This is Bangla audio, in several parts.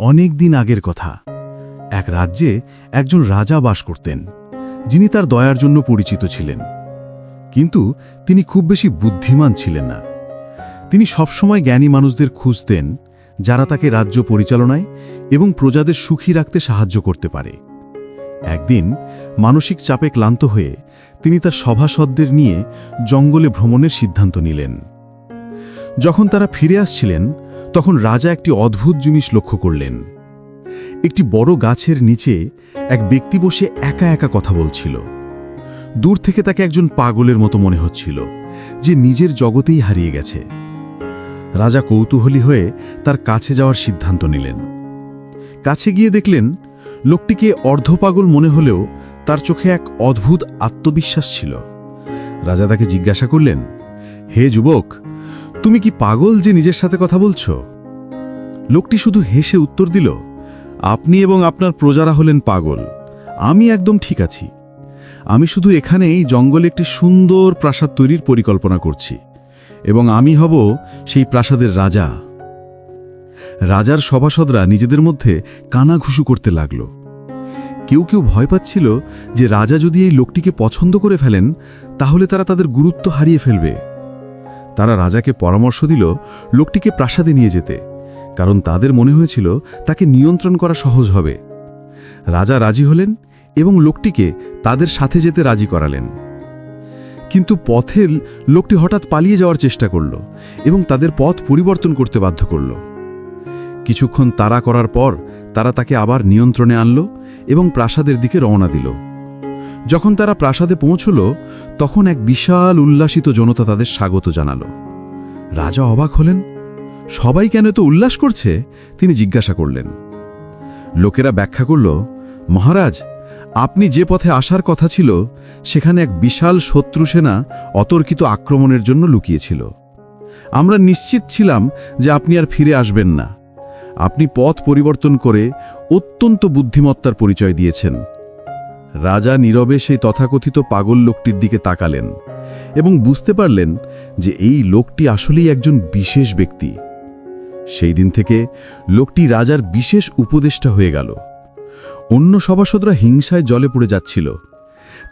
অনেক দিন আগের কথা। এক রাজ্যে একজন রাজা বাস করতেন, যিনি তার দয়ার জন্য পরিচিত ছিলেন। কিন্তু তিনি খুব বেশি বুদ্ধিমান ছিলেন না। তিনি সবসময় জ্ঞানী মানুষদের খুঁজতেন, যারা তাকে রাজ্য পরিচালনায় এবং প্রজাদের সুখী রাখতে সাহায্য করতে পারে। একদিন মানসিক চাপে ক্লান্ত হয়ে তিনি তার সভাসদদের নিয়ে জঙ্গলে ভ্রমণের সিদ্ধান্ত নিলেন। যখন তারা ফিরে আসছিলেন, তখন রাজা একটি অদ্ভুত জিনিস লক্ষ্য করলেন। একটি বড় গাছের নিচে এক ব্যক্তি বসে একা একা কথা বলছিল। দূর থেকে তাকে একজন পাগলের মতো মনে হচ্ছিল, যে নিজের জগতেই হারিয়ে গেছে। রাজা কৌতূহলী হয়ে তার কাছে যাওয়ার সিদ্ধান্ত নিলেন। কাছে গিয়ে দেখলেন, লোকটিকে অর্ধপাগল মনে হলেও তার চোখে এক অদ্ভুত আত্মবিশ্বাস ছিল। রাজা তাকে জিজ্ঞাসা করলেন, হে যুবক তুমি কি পাগল যে নিজের সাথে কথা বলছো? লোকটি শুধু হেসে উত্তর দিল, আপনি এবং আপনার প্রজারা হলেন পাগল। আমি একদম ঠিক আছি। আমি শুধু এখানে এই জঙ্গলে একটি সুন্দর প্রাসাদ তৈরির পরিকল্পনা করছি এবং আমি হব সেই প্রাসাদের রাজা। রাজার সভাসদরা নিজেদের মধ্যে কানাঘুষু করতে লাগল। কেউ কেউ ভয় পাচ্ছিল যে রাজা যদি এই লোকটিকে পছন্দ করে ফেলেন, তাহলে তারা তাদের গুরুত্ব হারিয়ে ফেলবে। তারা রাজাকে পরামর্শ দিল লোকটিকে প্রাসাদে নিয়ে যেতে, কারণ তাদের মনে হয়েছিল তাকে নিয়ন্ত্রণ করা সহজ হবে। রাজা রাজি হলেন এবং লোকটিকে তাদের সাথে যেতে রাজি করালেন। কিন্তু পথের লোকটি হঠাৎ পালিয়ে যাওয়ার চেষ্টা করল এবং তাদের পথ পরিবর্তন করতে বাধ্য করল। কিছুক্ষণ তাড়া করার পর তারা তাকে আবার নিয়ন্ত্রণে আনল এবং প্রাসাদের দিকে রওনা দিল। যখন তারা প্রাসাদে পৌঁছল, তখন এক বিশাল উল্লাসিত জনতা তাদের স্বাগত জানাল। রাজা অবাক হলেন। সবাই কেন তো উল্লাস করছে? তিনি জিজ্ঞাসা করলেন। লোকেরা ব্যাখ্যা করল, মহারাজ, আপনি যে পথে আসার কথা ছিল, সেখানে এক বিশাল শত্রু সেনা অতর্কিত আক্রমণের জন্য লুকিয়েছিল। আমরা নিশ্চিত ছিলাম যে আপনি আর ফিরে আসবেন না। আপনি পথ পরিবর্তন করে অত্যন্ত বুদ্ধিমত্তার পরিচয় দিয়েছেন। রাজা নীরবে সেই তথাকথিত পাগল লোকটির দিকে তাকালেন এবং বুঝতে পারলেন যে এই লোকটি আসলেই একজন বিশেষ ব্যক্তি। সেই দিন থেকে লোকটি রাজার বিশেষ উপদেষ্টা হয়ে গেল। অন্য সভাসদরা হিংসায় জলে পড়ে যাচ্ছিল।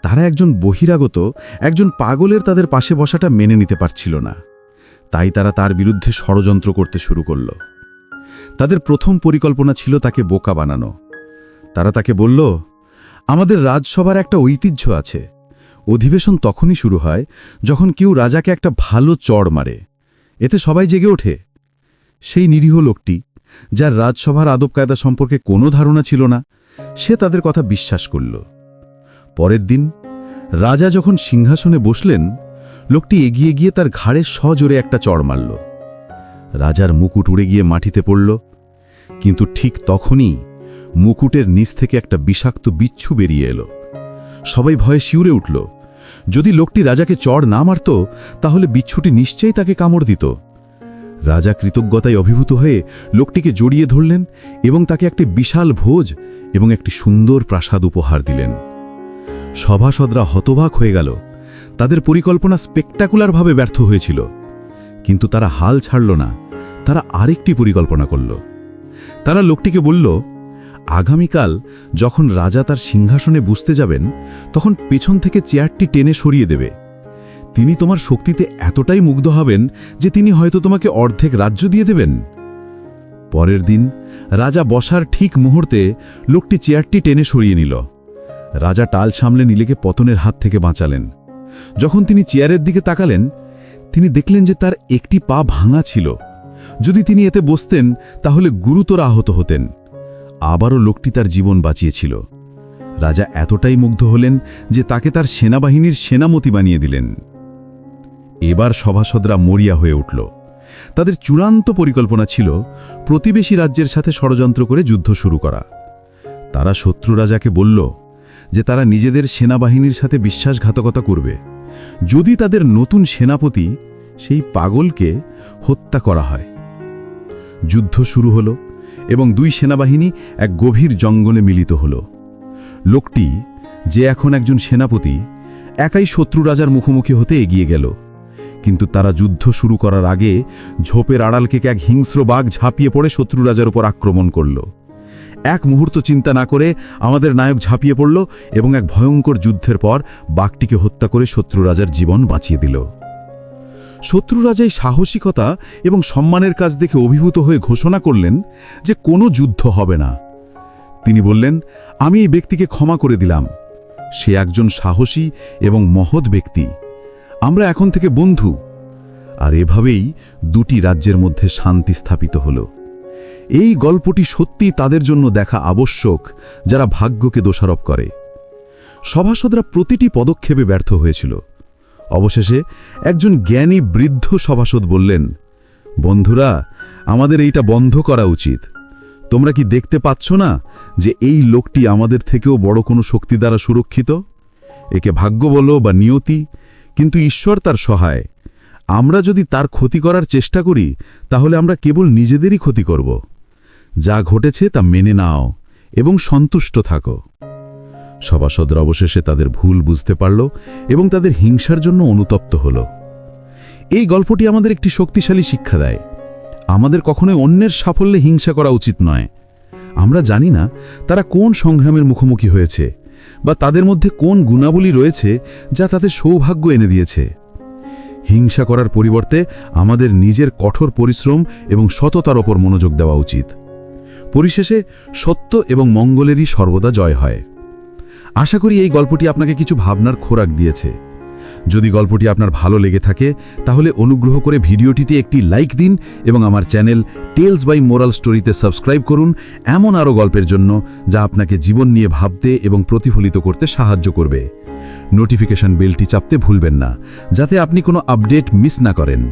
তারা একজন বহিরাগত, একজন পাগলের তাদের পাশে বসাটা মেনে নিতে পারছিল না। তাই তারা তার বিরুদ্ধে ষড়যন্ত্র করতে শুরু করল। তাদের প্রথম পরিকল্পনা ছিল তাকে বোকা বানানো। তারা তাকে বলল আমাদের রাজসভার একটা ঐতিহ্য আছে। অধিবেশন তখনই শুরু হয় যখন কেউ রাজাকে একটা ভালো চড় মারে। এতে সবাই জেগে ওঠে। সেই নিরীহ লোকটি, যার রাজসভার আদব কায়দা সম্পর্কে কোনো ধারণা ছিল না, সে তাদের কথা বিশ্বাস করল। পরের দিন রাজা যখন সিংহাসনে বসলেন, লোকটি এগিয়ে গিয়ে তার ঘাড়ে সজোরে একটা চড় মারল। রাজার মুকুট উড়ে গিয়ে মাটিতে পড়ল। কিন্তু ঠিক তখনই মুকুটের নিচ থেকে একটা বিষাক্ত বিচ্ছু বেরিয়ে এলো। সবাই ভয়ে শিউরে উঠল। যদি লোকটি রাজাকে চড় না মারত, তাহলে বিচ্ছুটি নিশ্চয়ই তাকে কামড় দিত। রাজা কৃতজ্ঞতায় অভিভূত হয়ে লোকটিকে জড়িয়ে ধরলেন এবং তাকে একটি বিশাল ভোজ এবং একটি সুন্দর প্রাসাদ উপহার দিলেন। সভাসদরা হতবাক হয়ে গেল। তাদের পরিকল্পনা স্পেকটাকুলারভাবে ব্যর্থ হয়েছিল। কিন্তু তারা হাল ছাড়ল না। তারা আরেকটি পরিকল্পনা করল। তারা লোকটিকে বলল আগামীকাল যখন রাজা তার সিংহাসনে বুঝতে যাবেন, তখন পেছন থেকে চেয়ারটি টেনে সরিয়ে দেবে। তিনি তোমার শক্তিতে এতটাই মুগ্ধ হবেন যে তিনি হয়তো তোমাকে অর্ধেক রাজ্য দিয়ে দেবেন। পরের দিন রাজা বসার ঠিক মুহূর্তে লোকটি চেয়ারটি টেনে সরিয়ে নিল। রাজা টাল সামলে নীলেকে পতনের হাত থেকে বাঁচালেন। যখন তিনি চেয়ারের দিকে তাকালেন, তিনি দেখলেন যে তার একটি পা ভাঙা ছিল। যদি তিনি এতে বসতেন, তাহলে গুরুতর আহত হতেন। আবারও লোকটি তার জীবন বাঁচিয়েছিল। রাজা এতটাই মুগ্ধ হলেন যে তাকে তার সেনাবাহিনীর সেনামতি বানিয়ে দিলেন। এবার সভাসদরা মরিয়া হয়ে উঠল। তাদের চূড়ান্ত পরিকল্পনা ছিল প্রতিবেশী রাজ্যের সাথে ষড়যন্ত্র করে যুদ্ধ শুরু করা। তারা শত্রু রাজাকে বলল যে তারা নিজেদের সেনাবাহিনীর সাথে বিশ্বাসঘাতকতা করবে। যদি তাদের নতুন সেনাপতি সেই পাগলকে হত্যা করা হয়। যুদ্ধ শুরু হলো। এবং দুই সেনাবাহিনী এক গভীর জঙ্গলে মিলিত হল। লোকটি, যে এখন একজন সেনাপতি, একাই শত্রু রাজার মুখোমুখি হতে এগিয়ে গেল। কিন্তু তারা যুদ্ধ শুরু করার আগে ঝোপের আড়ালকে এক হিংস্র বাঘ ঝাঁপিয়ে পড়ে শত্রু রাজার উপর আক্রমণ করল। এক মুহূর্ত চিন্তা না করে আমাদের নায়ক ঝাঁপিয়ে পড়ল এবং এক ভয়ঙ্কর যুদ্ধের পর বাঘটিকে হত্যা করে শত্রু রাজার জীবন বাঁচিয়ে দিল। শত্রু রাজাই সাহসিকতা এবং সম্মানের কাজ দেখে অভিভূত হয়ে ঘোষণা করলেন যে কোনো যুদ্ধ হবে না। তিনি বললেন, আমি এই ব্যক্তিকে ক্ষমা করে দিলাম। সে একজন সাহসী এবং মহৎ ব্যক্তি। আমরা এখন থেকে বন্ধু। আর এভাবেই দুটি রাজ্যের মধ্যে শান্তি স্থাপিত হল। এই গল্পটি সত্যি তাদের জন্য দেখা আবশ্যক, যারা ভাগ্যকে দোষারোপ করে। সভাসদরা প্রতিটি পদক্ষেপে ব্যর্থ হয়েছিল। অবশেষে একজন জ্ঞানী বৃদ্ধ সভাসদ বললেন, বন্ধুরা, আমাদের এইটা বন্ধ করা উচিত। তোমরা কি দেখতে পাচ্ছ না যে এই লোকটি আমাদের থেকেও বড় কোনো শক্তি দ্বারা সুরক্ষিত? একে ভাগ্য বলো বা নিয়তি, কিন্তু ঈশ্বর তার সহায়। আমরা যদি তার ক্ষতি করার চেষ্টা করি, তাহলে আমরা কেবল নিজেদেরই ক্ষতি করব। যা ঘটেছে তা মেনে নাও এবং সন্তুষ্ট থাকো। সভাসদরা অবশেষে তাদের ভুল বুঝতে পারল এবং তাদের হিংসার জন্য অনুতপ্ত হল। এই গল্পটি আমাদের একটি শক্তিশালী শিক্ষা দেয়। আমাদের কখনোই অন্যের সাফল্যে হিংসা করা উচিত নয়। আমরা জানি না তারা কোন সংগ্রামের মুখোমুখি হয়েছে বা তাদের মধ্যে কোন গুণাবলী রয়েছে যা তাদের সৌভাগ্য এনে দিয়েছে। হিংসা করার পরিবর্তে আমাদের নিজের কঠোর পরিশ্রম এবং সততার ওপর মনোযোগ দেওয়া উচিত। পরিশেষে সত্য এবং মঙ্গলেরই সর্বদা জয় হয়। আশা করি এই গল্পটি আপনাকে কিছু ভাবনার খোরাক দিয়েছে। যদি গল্পটি আপনার ভালো লেগে থাকে, তাহলে অনুগ্রহ করে ভিডিওটিতে একটি লাইক দিন এবং আমার চ্যানেল টেলস বাই মোরাল স্টোরিতে সাবস্ক্রাইব করুন এমন আরও গল্পের জন্য যা আপনাকে জীবন নিয়ে ভাবতে এবং প্রতিফলিত করতে সাহায্য করবে। নোটিফিকেশন বেলটি চাপতে ভুলবেন না, যাতে আপনি কোনো আপডেট মিস না করেন।